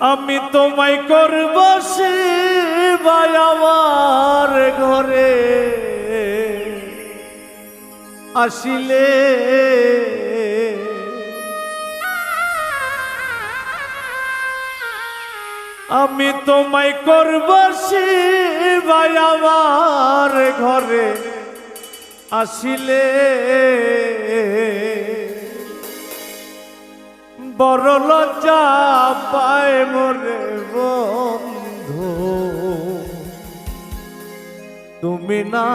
আমি তোমায় করব ভাই আমার ঘরে। আসিলে আমি তোমায় করব ভাই আমার ঘরে। আসিলে বড় লজ্জা পায় মরে বন্ধু। তুমি না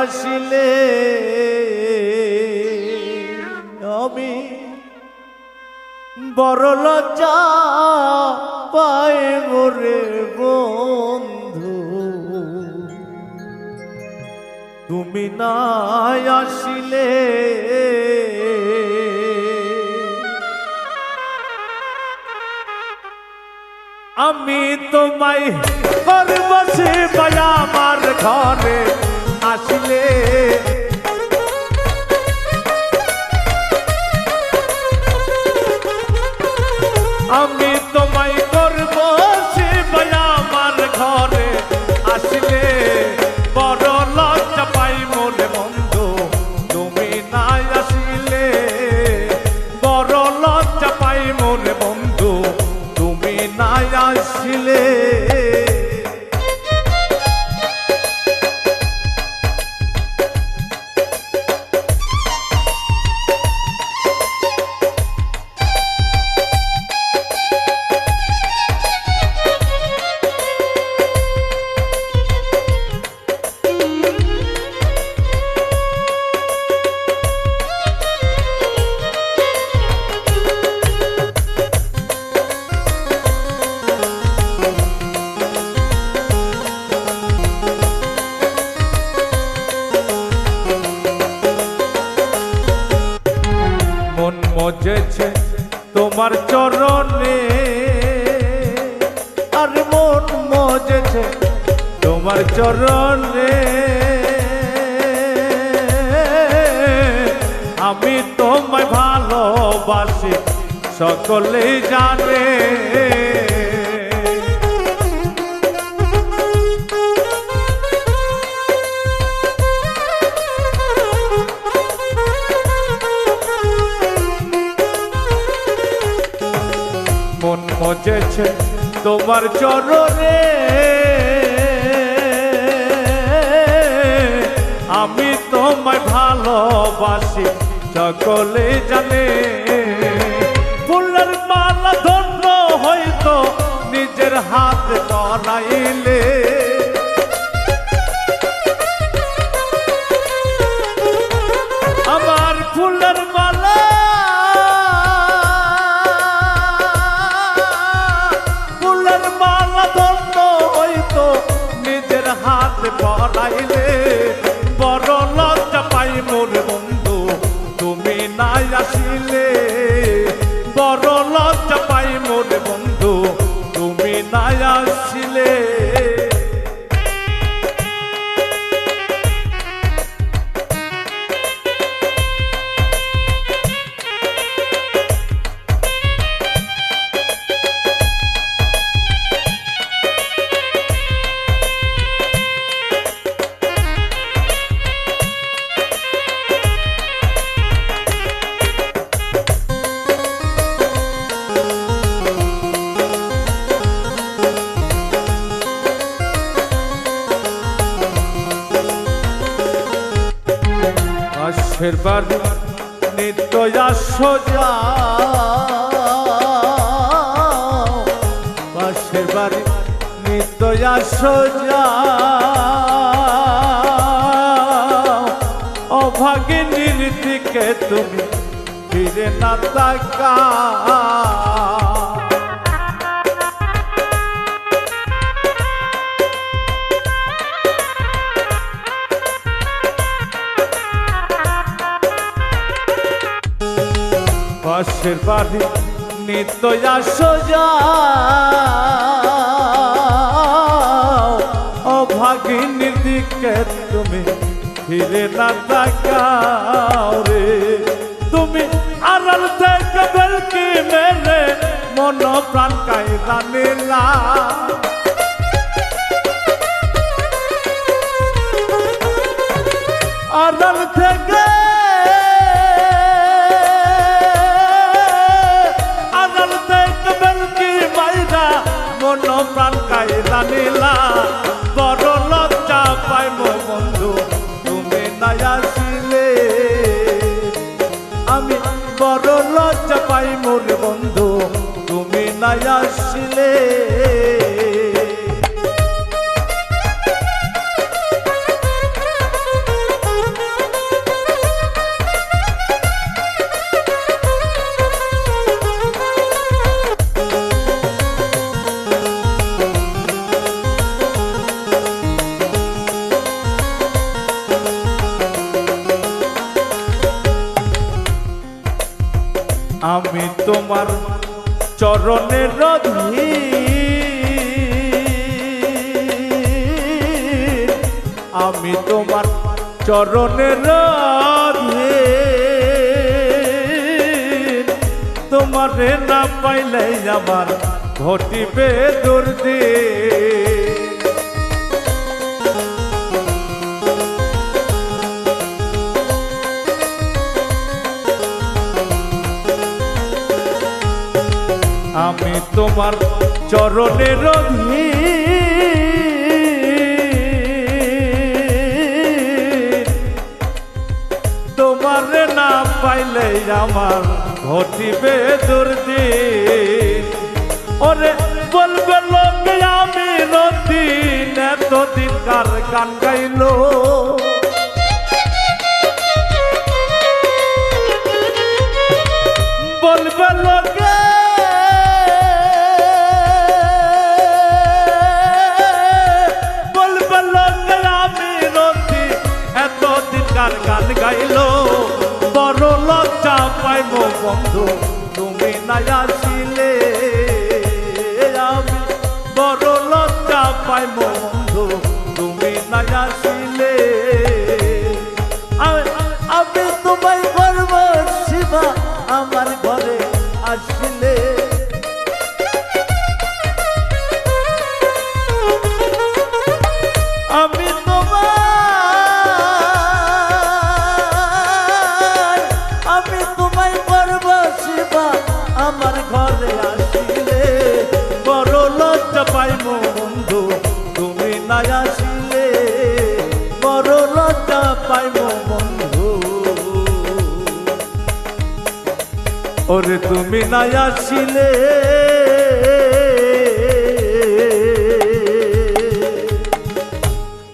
আসিলে, আমি বড় লজ্জা পায় মরে বন্ধু। তুমি না আসিলে আমি তোমায় করব সে আমার ঘরে আসলে। আমি তোমায় আসিলে মজেছে তোমার চরণে। আমি তোমায় ভালোবাসি সকলেই জানে। তোমার চরণে। আমি তোমায় ভালোবাসি সকলে জানে। ফুলের মালা ধন্য হয়তো নিজের হাত করাইলে ধন্য হইতো, নিজের হাত পড়াইলে বড় লজ্জা পাই মোর বন্ধু, তুমি নাই আসিলে। বড় লজ্জা পাই মোর বন্ধু, তুমি নাই আসিলে। বাড়ি নিত্য সোজা পাশের বাড়ি নিত্য সোজা অভাগিনীর দিকে তুমি ফিরে না তাকা মাঠের পাখি নিত্য সোজা ও ভাগিনীর দিকে তুমি ফিরে না তাকাও রে। তুমি আড়াল থেকে বেলকি মেরে মন প্রাণ কায়দা নিলা। আড়াল থেকে তোমার চরণের রধি। আমি তোমার চরণের রাধে। তোমার না পাইলে আমার ঘটিবে দুর্দিন। তোমার চরণের তোমার না পাইলে আমার ঘটিবে দুর্দি ওরে বলবে লোক, আমি রদিন এতদিন কার গান গাইলো? fondo লজ্জা পাইব বন্ধু। ওরে তুমি নাই আসিলে।